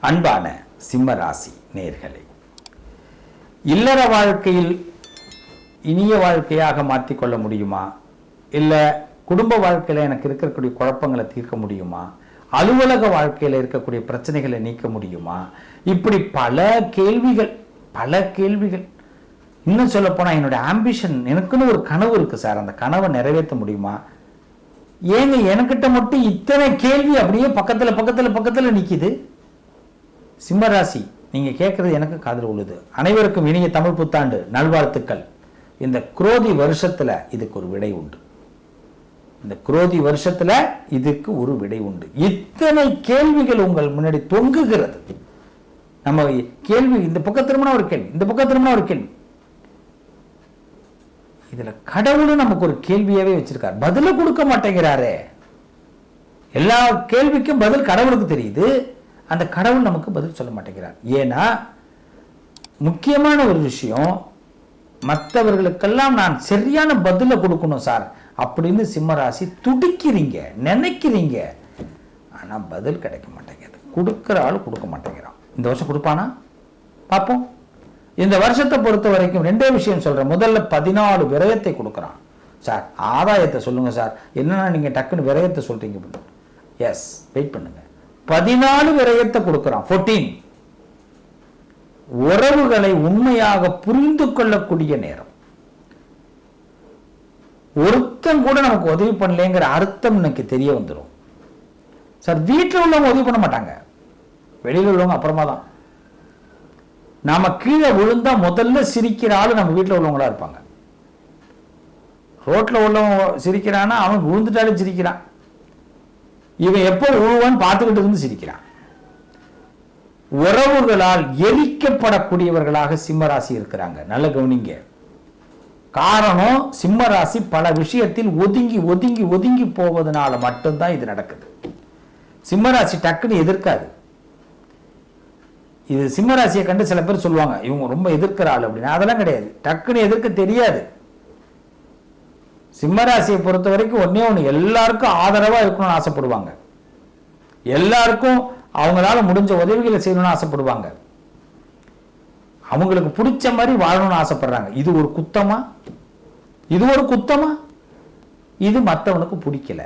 அன்பான சிம்மராசி நேர்களே இல்லற வாழ்க்கையில் இனிய வாழ்க்கையாக மாற்றிக்கொள்ள முடியுமா? இல்லை குடும்ப வாழ்க்கையில் எனக்கு இருக்கக்கூடிய குழப்பங்களை தீர்க்க முடியுமா? அலுவலக வாழ்க்கையில் இருக்கக்கூடிய பிரச்சனைகளை நீக்க முடியுமா? இப்படி பல கேள்விகள் பல கேள்விகள். இன்னும் சொல்ல போனால் என்னுடைய ஆம்பிஷன் எனக்குன்னு ஒரு கனவு இருக்குது சார். அந்த கனவை நிறைவேற்ற முடியுமா? ஏங்க எனக்கிட்ட மட்டும் இத்தனை கேள்வி அப்படியே பக்கத்தில் பக்கத்தில் பக்கத்தில் நிற்கிது சிம்மராசி நீங்க கேட்கறது எனக்கு காதில் உள்ளது அனைவருக்கும் இனிய தமிழ் புத்தாண்டு நல்வாழ்த்துக்கள். இந்த குரோதி வருஷத்துல இதுக்கு ஒரு விடை உண்டு. இந்த குரோதி வருஷத்துல இதுக்கு ஒரு விடை உண்டு. இத்தனை கேள்விகள் உங்கள் முன்னாடி தொங்குகிறது. நம்ம கேள்வி இந்த பக்கம் திரும்பினா ஒரு கேள்வி இந்த பக்கம் திரும்பினா ஒரு கேள்வி. இதுல கடவுளும் நமக்கு ஒரு கேள்வியாவே வச்சிருக்கார். பதிலை கொடுக்க மாட்டேங்கிறாரே. எல்லா கேள்விக்கும் பதில் கடவுளுக்கு தெரியுது. அந்த கடவுள் நமக்கு பதில் சொல்ல மாட்டேங்கிறார். ஏன்னா முக்கியமான ஒரு விஷயம் மற்றவர்களுக்கெல்லாம் நான் சரியான பதிலை கொடுக்கணும் சார். அப்படின்னு சிம்மராசி துடிக்கிறீங்க நினைக்கிறீங்க. ஆனால் பதில் கிடைக்க மாட்டேங்குது. கொடுக்குற ஆள் கொடுக்க மாட்டேங்கிறான். இந்த வருஷம் கொடுப்பானா? பார்ப்போம். இந்த வருஷத்தை பொறுத்த வரைக்கும் ரெண்டே விஷயம் சொல்கிறேன் முதல்ல பதினாலு விரயத்தை கொடுக்குறான். சார் ஆதாயத்தை சொல்லுங்கள் சார். என்னன்னா நீங்கள் டக்குன்னு விரயத்தை சொல்கிறீங்க எஸ் வெயிட் பண்ணுங்கள் பதினாலு விரயத்தை கொடுக்கிறான். ஃபோர்டீன் உறவுகளை உண்மையாக புரிந்து கொள்ளக்கூடிய நேரம். ஒருத்தன் கூட நமக்கு உதவி பண்ணலைங்கிற அர்த்தம் எனக்கு தெரிய வந்துடும் சார் வீட்டில் உள்ளவங்க உதவி பண்ண மாட்டாங்க. வெளியில் உள்ளவங்க அப்புறமா தான். நாம கீழே விழுந்தா முதல்ல சிரிக்கிற ஆளு நம்ம வீட்டில் உள்ளவங்களா இருப்பாங்க. ரோட்ல உள்ளவங்க சிரிக்கிறான்னா அவன் விழுந்துட்டாலே சிரிக்கிறான். இவன் எப்போ உழுவான்னு பார்த்துக்கிட்டு இருந்து சிரிக்கிறான். உறவுகளால் எரிக்கப்படக்கூடியவர்களாக சிம்மராசி இருக்கிறாங்க. நல்ல கவனிங்க. காரணம் சிம்மராசி பல விஷயத்தில் ஒதுங்கி ஒதுங்கி ஒதுங்கி போவதனால மட்டும்தான் இது நடக்குது. சிம்மராசி டக்குன்னு எதிர்க்காது. இது சிம்மராசியை கண்டு சில பேர் சொல்லுவாங்க இவங்க ரொம்ப எதிர்க்கிற ஆள் அப்படின்னு. அதெல்லாம் கிடையாது. டக்குன்னு எதிர்க்க தெரியாது. சிம்மராசியை பொறுத்த வரைக்கும் ஒன்னே ஒன்று எல்லாருக்கும் ஆதரவா இருக்கணும்னு ஆசைப்படுவாங்க. எல்லாருக்கும் அவங்களால முடிஞ்ச உதவிகளை செய்யணும்னு ஆசைப்படுவாங்க. அவங்களுக்கு பிடிச்ச மாதிரி வாழணும்னு ஆசைப்படுறாங்க. இது ஒரு குத்தமா? இது ஒரு குத்தமா? இது மற்றவனுக்கு பிடிக்கல.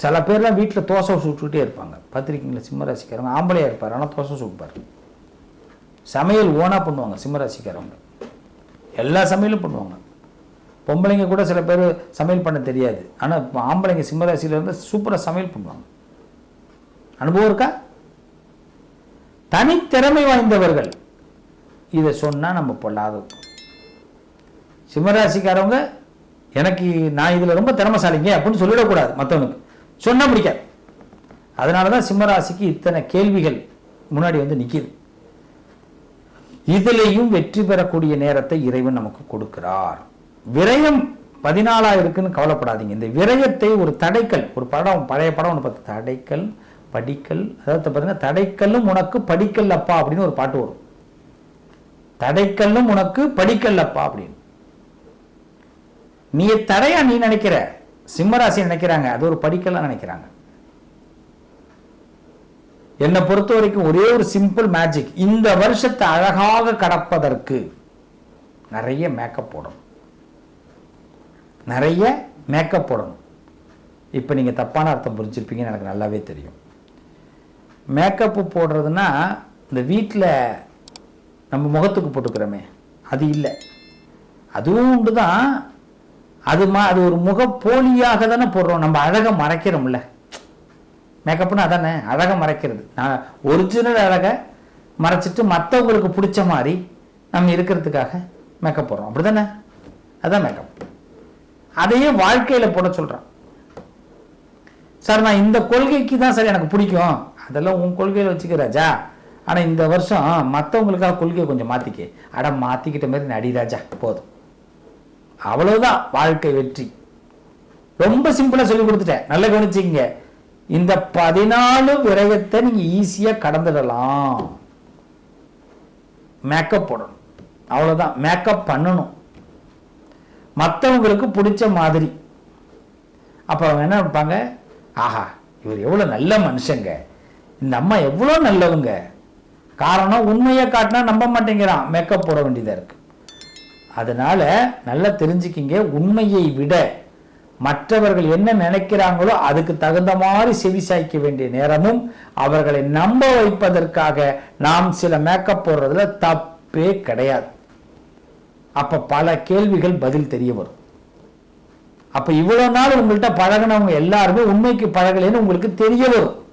சில பேர்லாம் வீட்டில் தோசை சுட்டுக்கிட்டே இருப்பாங்க. பார்த்துருக்கீங்களா? சிம்மராசிக்காரங்க ஆம்பளையா இருப்பார் ஆனால் தோசை சுட்டுப்பார். சமையல் ஓனா பண்ணுவாங்க சிம்மராசிக்காரவங்க. எல்லா சமையலும் பண்ணுவாங்க. பொம்பளைங்க கூட சில பேர் சமையல் பண்ண தெரியாது. ஆனால் ஆம்பளைங்க சிம்மராசியில் இருந்து சூப்பராக சமையல் பண்ணுவாங்க. அனுபவம் இருக்கா? தனித்திறமை வாய்ந்தவர்கள். இதை சொன்னால் நம்ம பொல்லாத சிம்மராசிக்காரவங்க எனக்கு நான் இதில் ரொம்ப திறமைசாலிங்க அப்படின்னு சொல்லிடக்கூடாது மற்றவனுக்கு சொன்னால் பிடிக்காது. அதனால தான் சிம்மராசிக்கு இத்தனை கேள்விகள் முன்னாடி வந்து நிற்கிது இதிலையும் வெற்றி பெறக்கூடிய நேரத்தை இறைவன் நமக்கு கொடுக்கிறார். விரயம் பதினாலா இருக்குன்னு கவலைப்படாதீங்க. இந்த விரயத்தை ஒரு தடைக்கல் ஒரு படம் பழைய படம் ஒன்று பார்த்து தடைக்கல் படிக்கல் அதாவது பார்த்தீங்கன்னா தடைக்கல்லும் உனக்கு படிக்கல் அப்பா அப்படின்னு ஒரு பாட்டு வரும். தடைக்கல்லும் உனக்கு படிக்கல் அப்பா அப்படின்னு. நீ தடையா நீ நினைக்கிற? சிம்மராசி நினைக்கிறாங்க. அது ஒரு படிக்கல்லா நினைக்கிறாங்க. என்னை பொறுத்த வரைக்கும் ஒரே ஒரு சிம்பிள் மேஜிக் இந்த வருஷத்தை அழகாக கடப்பதற்கு நிறைய மேக்கப் போடணும். நிறைய மேக்கப் போடணும். இப்போ நீங்கள் தப்பான அர்த்தம் புரிஞ்சிருப்பீங்கன்னு எனக்கு நல்லாவே தெரியும். மேக்கப்பு போடுறதுன்னா இந்த வீட்டில் நம்ம முகத்துக்கு போட்டுக்கிறோமே அது இல்லை. அதுவும் உண்டு தான் அது மா அது ஒரு முக போலியாக தானே போடுறோம். நம்ம அழகை மறைக்கிறோம்ல. மேக்கப்னா அதானே அழகை மறைக்கிறது. நான் ஒரிஜினல் அழகை மறைச்சிட்டு மற்றவங்களுக்கு பிடிச்ச மாதிரி நம்ம இருக்கிறதுக்காக மேக்கப் போடுறோம். அப்படி தானே அதான் மேக்கப் அதையே வாழ்க்கையில் போட சொல்கிறான் சார் நான் இந்த கொள்கைக்கு தான் சார் எனக்கு பிடிக்கும். அதெல்லாம் உன் கொள்கையில் வச்சுக்க ராஜா. ஆனால் இந்த வருஷம் மற்றவங்களுக்காக கொள்கையை கொஞ்சம் மாற்றிக்க அட மாற்றிக்கிட்ட மாதிரி நடி ராஜா. போதும். அவ்வளவுதான். வாழ்க்கை வெற்றி. ரொம்ப சிம்பிளாக சொல்லி கொடுத்துட்டேன். நல்லா கவனிச்சிங்க இந்த பதினாலு விரயத்தை நீங்க ஈஸியா கடந்துடலாம். மேக்கப் போடணும். அவ்வளவுதான். மேக்கப் பண்ணணும். மற்றவங்களுக்கு பிடிச்ச மாதிரி. அப்போ அவங்க என்ன நினைப்பாங்க? ஆஹா இவர் எவ்வளோ நல்ல மனுஷங்க. இந்த அம்மா எவ்வளோ நல்லவங்க. காரணம் உண்மையை காட்டினா நம்ப மாட்டேங்கிறான். மேக்கப் போட வேண்டியதாக இருக்கு. அதனால நல்லா தெரிஞ்சுக்கிங்க உண்மையை விட மற்றவர்கள் என்ன நினைக்கிறாங்களோ அதுக்கு தகுந்த மாதிரி செவிசாய்க்க வேண்டிய நேரமும் அவர்களை நம்ப வைப்பதற்காக நாம் சில மேக்கப் போடுறதுல தப்பே கிடையாது. அப்ப பல கேள்விகள் பதில் தெரிய வரும். அப்ப இவ்வளவு நாள் உங்கள்கிட்ட பழகினவங்க எல்லாருமே உண்மைக்கு பழகலைன்னு உங்களுக்கு தெரிய வரும்.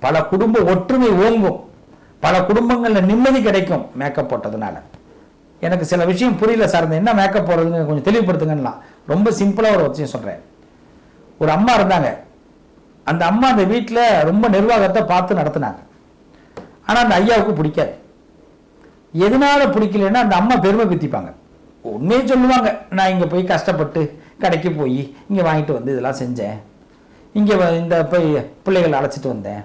பல குடும்ப ஒற்றுமை ஓங்கும். பல குடும்பங்கள்ல நிம்மதி கிடைக்கும் மேக்கப் போட்டதுனால. எனக்கு சில விஷயம் புரியல சார் என்ன மேக்கப் போடுறதுன்னு கொஞ்சம் தெளிவுபடுத்துங்கலாம் ரொம்ப சிம்பிளா ஒரு விஷயம் சொல்றேன். ஒரு அம்மா இருந்தாங்க. அந்த அம்மா அந்த வீட்டில் ரொம்ப நிர்வாகத்தை பார்த்து நடத்தினாங்க. ஆனா அந்த ஐயாவுக்கு பிடிக்காது. எதனால பிடிக்கலன்னா அந்த அம்மா பெருமை பித்திப்பாங்க. உண்மையை சொல்லுவாங்க நான் இங்கே போய் கஷ்டப்பட்டு கடைக்கு போய் இங்கே வாங்கிட்டு வந்து இதெல்லாம் செஞ்சேன். இங்கே இந்த போய் பிள்ளைகளை அழைச்சிட்டு வந்தேன்.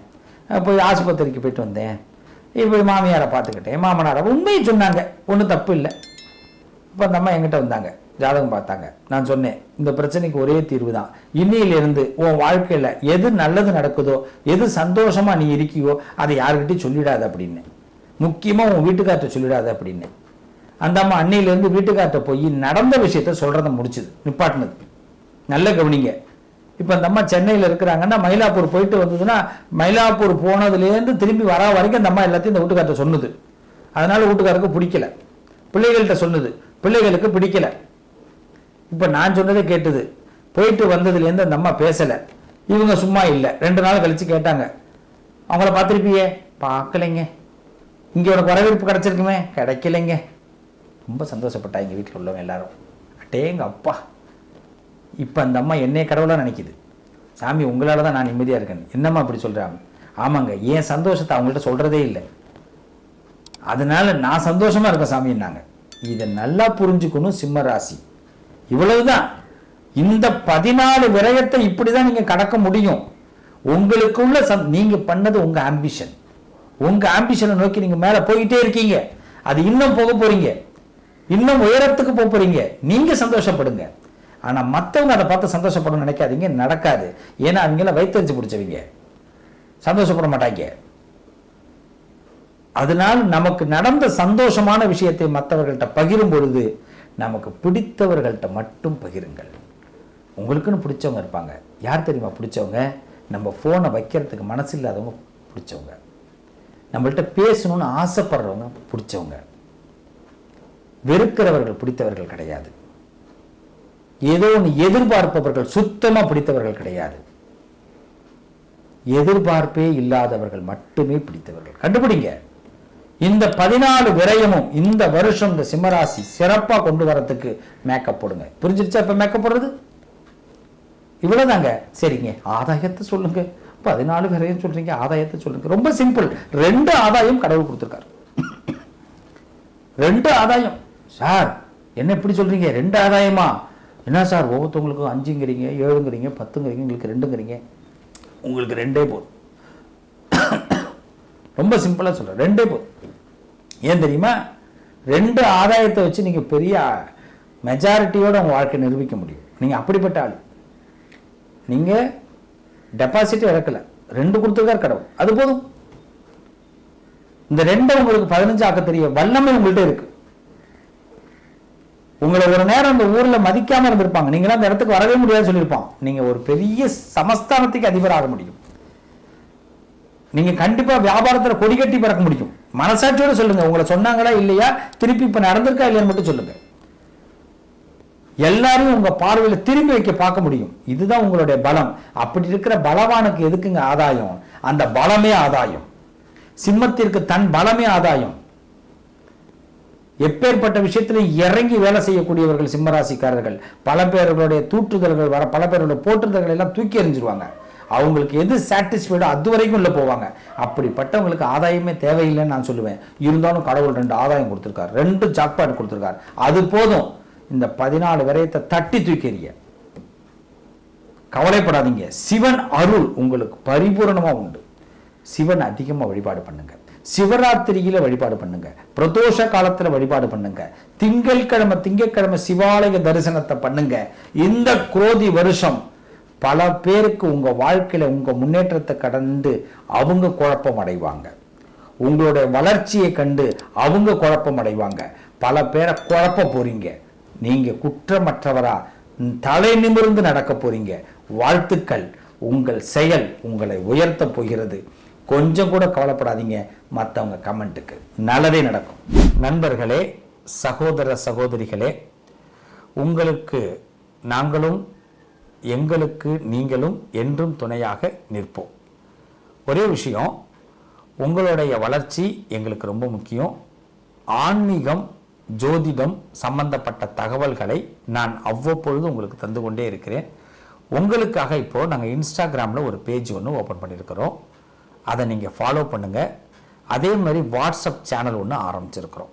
போய் ஆஸ்பத்திரிக்கு போயிட்டு வந்தேன். இப்போ மாமியாரை பார்த்துக்கிட்டேன் மாமனாரை உண்மையை சொன்னாங்க ஒன்றும் தப்பு இல்லை. இப்போ அந்த அம்மா எங்கிட்ட வந்தாங்க ஜாதகம் பார்த்தாங்க. நான் சொன்னேன் இந்த பிரச்சனைக்கு ஒரே தீர்வு தான். இன்னையிலிருந்து உன் வாழ்க்கையில் எது நல்லது நடக்குதோ எது சந்தோஷமாக நீ இருக்கியோ அதை யாருக்கிட்டையும் சொல்லிடாது அப்படின்னு. முக்கியமாக உன் வீட்டுக்கார்ட்ட சொல்லிடாத அப்படின்னு. அந்த அம்மா அன்னையிலேருந்து வீட்டுக்கார்ட்ட போய் நடந்த விஷயத்த சொல்கிறத முடிச்சுது நிப்பாட்டினது. நல்ல கவனிங்க. இப்போ அந்த அம்மா சென்னையில் இருக்கிறாங்கன்னா மயிலாப்பூர் போயிட்டு வந்ததுன்னா மயிலாப்பூர் போனதுலேருந்து திரும்பி வர வரைக்கும் அந்த அம்மா எல்லாத்தையும் இந்த வீட்டுக்கார்ட்ட சொன்னது. அதனால் வீட்டுக்காருக்கு பிடிக்கல. பிள்ளைகள்கிட்ட சொன்னது. பிள்ளைகளுக்கு பிடிக்கல. இப்போ நான் சொன்னதை கேட்டது. போயிட்டு வந்ததுலேருந்து அந்த அம்மா பேசலை. இவங்க சும்மா இல்லை. ரெண்டு நாள் கழித்து கேட்டாங்க. அவங்கள பார்த்துருப்பியே? பார்க்கலைங்க. இங்கே உனக்கு வரவேற்பு கிடச்சிருக்குமே. கிடைக்கலைங்க. ரொம்ப சந்தோஷப்பட்டா எங்கள் வீட்டில் உள்ளவங்க எல்லாரும். அட்டேங்க அப்பா. இப்போ அந்த அம்மா என்னைய கடவுளாக நினைக்குது. சாமி உங்களால் தான் நான் நிம்மதியாக இருக்கேன். என்னம்மா அப்படி சொல்கிறாங்க ஆமாங்க ஏன் சந்தோஷத்தை அவங்கள்ட்ட சொல்கிறதே இல்லை. அதனால் நான் சந்தோஷமாக இருக்கேன் சாமின்னாங்க இதை நல்லா புரிஞ்சுக்கணும் சிம்ம ராசி இவ்வளவுதான். இந்த பதினாலு விரயத்தை இப்படி தான் நீங்கள் கடக்க முடியும். உங்களுக்குள்ள சந்- நீங்கள் பண்ணது உங்கள் ஆம்பிஷன் உங்க ஆம்பிஷனை நோக்கி நீங்க மேல போயிட்டே இருக்கீங்க. அது இன்னும் போக போறீங்க. இன்னும் உயரத்துக்கு போக போறீங்க. நீங்க சந்தோஷப்படுங்க. ஆனா மத்தவங்க அதை பார்த்து சந்தோஷப்படணும்னு நினைக்காதீங்க. நடக்காது. ஏன்னா அவங்கள வயிற்றுச்சு பிடிச்சவங்க. சந்தோஷப்பட மாட்டாங்க. அதனால் நமக்கு நடந்த சந்தோஷமான விஷயத்தை மற்றவர்கள்ட்ட பகிரும் பொழுது நமக்கு பிடித்தவர்கள்ட்ட மட்டும் பகிருங்கள். உங்களுக்குன்னு பிடிச்சவங்க இருப்பாங்க. யார் தெரியுமா பிடிச்சவங்க? நம்ம ஃபோனை வைக்கிறதுக்கு மனசு இல்லாதவங்க பிடிச்சவங்க. நம்மள்ட்ட பேசணும்னு ஆசைப்படுறவங்க பிடிச்சவங்க. வெறுக்கிறவர்கள் பிடித்தவர்கள் கிடையாது. ஏதோ ஒன்று எதிர்பார்ப்பவர்கள் சுத்தமா பிடித்தவர்கள் கிடையாது. எதிர்பார்ப்பே இல்லாதவர்கள் மட்டுமே பிடித்தவர்கள். கண்டுபிடிங்க. இந்த பதினாலு விரயமும் இந்த வருஷம் இந்த சிம்மராசி சிறப்பா கொண்டு வரத்துக்கு மேக்கப் போடுங்க. புரிஞ்சிருச்சா இப்போ மேக்கப் போடுறது? இவ்வளவுதாங்க. சரிங்க. ஆதாயத்தை சொல்லுங்க. பதினாலு விரயம் சொல்றீங்க ஆதாயத்தை சொல்லுங்க ரொம்ப சிம்பிள் ரெண்டு ஆதாயம் கடவுள் கொடுத்துருக்காரு. ரெண்டு ஆதாயம். சார் என்ன இப்படி சொல்றீங்க? ரெண்டு ஆதாயமா? என்ன சார் ஒவ்வொருத்தவங்களுக்கும் அஞ்சுங்கிறீங்க ஏழுங்கிறீங்க பத்துங்கிறீங்க உங்களுக்கு ரெண்டுங்கிறீங்க. உங்களுக்கு ரெண்டே போதும். ரொம்ப சிம்பிளாக சொல்கிறேன் ரெண்டே போதும். ஏன் தெரியுமா? ரெண்டு ஆதாயத்தை வச்சு நீங்கள் பெரிய மெஜாரிட்டியோட உங்கள் வாழ்க்கை நிரூபிக்க முடியும். நீங்கள் அப்படிப்பட்ட ஆள். நீங்கள் டெபாசிட் இறக்கல. ரெண்டு கொடுத்துருக்கார் கடவுள். அது போதும். இந்த ரெண்டை உங்களுக்கு பதினஞ்சு ஆக்க தெரிய வல்லமை உங்கள்கிட்ட இருக்கு. உங்களை ஒரு நேரம் அந்த ஊர்ல மதிக்காம இருந்திருப்பாங்க. நீங்களாம் அந்த இடத்துக்கு வரவே முடியாது சொல்லியிருப்பான். நீங்க ஒரு பெரிய சமஸ்தானத்துக்கு அதிபராக முடியும். நீங்க கண்டிப்பா வியாபாரத்துல கொடி கட்டி பறக்க முடியும். மனசாட்சியோட சொல்லுங்க. உங்களை சொன்னாங்களா இல்லையா? திருப்பி இப்ப நடந்திருக்கா இல்லையான்னு மட்டும் சொல்லுங்க. எல்லாரையும் உங்க பார்வையில திரும்பி வைக்க பார்க்க முடியும். இதுதான் உங்களுடைய பலம். அப்படி இருக்கிற பலவானுக்கு எதுக்குங்க ஆதாயம்? அந்த பலமே ஆதாயம். சிம்மத்திற்கு தன் பலமே ஆதாயம். எப்பேற்பட்ட விஷயத்துல இறங்கி வேலை செய்யக்கூடியவர்கள் சிம்மராசிக்காரர்கள் பல பேர்களுடைய தூற்றுதல்கள் வர பல பேருடைய போற்றுதல்கள் எல்லாம் தூக்கி எறிஞ்சிருவாங்க. அவங்களுக்கு எது சாட்டிஸ்ஃபைடோ அது வரைக்கும் உள்ள போவாங்க. அப்படிப்பட்டவங்களுக்கு ஆதாயமே தேவையில்லைன்னு நான் சொல்லுவேன். இருந்தாலும் கடவுள் ரெண்டு ஆதாயம் கொடுத்துருக்காரு. ரெண்டு ஜாக்பாட் கொடுத்துருக்காரு. அது போதும். இந்த பதினாலு விரயத்தை தட்டி தூக்கிறீங்க கவலைப்படாதீங்க. சிவன் அருள் உங்களுக்கு பரிபூரணமா உண்டு. சிவன் அதிகமா வழிபாடு பண்ணுங்க. சிவராத்திரியில வழிபாடு பண்ணுங்க. பிரதோஷ காலத்துல வழிபாடு பண்ணுங்க. திங்கட்கிழமை திங்கட்கிழமை சிவாலய தரிசனத்தை பண்ணுங்க. இந்த குரோதி வருஷம் பல பேருக்கு உங்கள் வாழ்க்கையில் உங்கள் முன்னேற்றத்தை கடந்து அவங்க குழப்பம் அடைவாங்க. உங்களுடைய வளர்ச்சியை கண்டு அவங்க குழப்பம் அடைவாங்க. பல பேரை குழப்ப போறீங்க. நீங்க குற்றமற்றவரா தலை நிமிர்ந்து நடக்க போறீங்க. வாழ்த்துக்கள். உங்கள் செயல் உங்களை உயர்த்த போகிறது. கொஞ்சம் கூட கவலைப்படாதீங்க. மற்றவங்க கமெண்ட்டுக்கு நல்லதே நடக்கும். நண்பர்களே சகோதர சகோதரிகளே உங்களுக்கு நாங்களும் எங்களுக்கு நீங்களும் என்றும் துணையாக நிற்போம். ஒரே விஷயம் உங்களுடைய வளர்ச்சி எங்களுக்கு ரொம்ப முக்கியம். ஆன்மீகம் ஜோதிடம் சம்பந்தப்பட்ட தகவல்களை நான் அவ்வப்பொழுது உங்களுக்கு தந்து கொண்டே இருக்கிறேன். உங்களுக்காக இப்போ நாங்கள் இன்ஸ்டாகிராமில் ஒரு பேஜ் ஒன்று ஓப்பன் பண்ணியிருக்கிறோம். அதை நீங்கள் ஃபாலோ பண்ணுங்கள் அதே மாதிரி வாட்ஸ்அப் சேனல் ஒன்று ஆரம்பிச்சிருக்கிறோம்.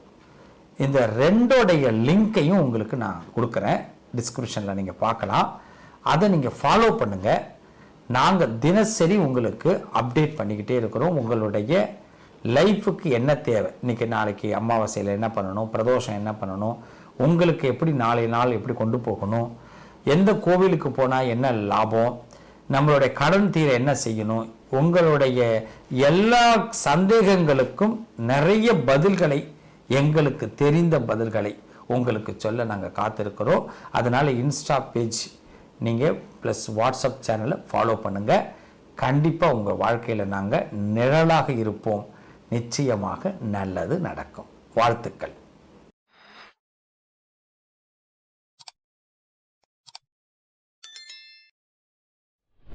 இந்த ரெண்டோடைய லிங்க்கையும் உங்களுக்கு நான் கொடுக்குறேன். டிஸ்கிரிப்ஷனில் நீங்கள் பார்க்கலாம். அதை நீங்கள் ஃபாலோ பண்ணுங்கள் நாங்கள் தினசரி உங்களுக்கு அப்டேட் பண்ணிக்கிட்டே இருக்கிறோம். உங்களுடைய லைஃபுக்கு என்ன தேவை? இன்றைக்கி நாளைக்கு அமாவாசையில் என்ன பண்ணணும்? பிரதோஷம் என்ன பண்ணணும்? உங்களுக்கு எப்படி நாளை நாள் எப்படி கொண்டு போகணும்? எந்த கோவிலுக்கு போனால் என்ன லாபம்? நம்மளுடைய கடன் தீர என்ன செய்யணும்? உங்களுடைய எல்லா சந்தேகங்களுக்கும் நிறைய பதில்களை எங்களுக்கு தெரிந்த பதில்களை உங்களுக்கு சொல்ல நாங்கள் காத்திருக்கிறோம். அதனால் இன்ஸ்டா பேஜ் நீங்கள் ப்ளஸ் வாட்ஸ்அப் சேனலை ஃபாலோ பண்ணுங்கள் கண்டிப்பாக உங்கள் வாழ்க்கையில் நாங்கள் நிழலாக இருப்போம். நிச்சயமாக நல்லது நடக்கும். வாழ்த்துக்கள்.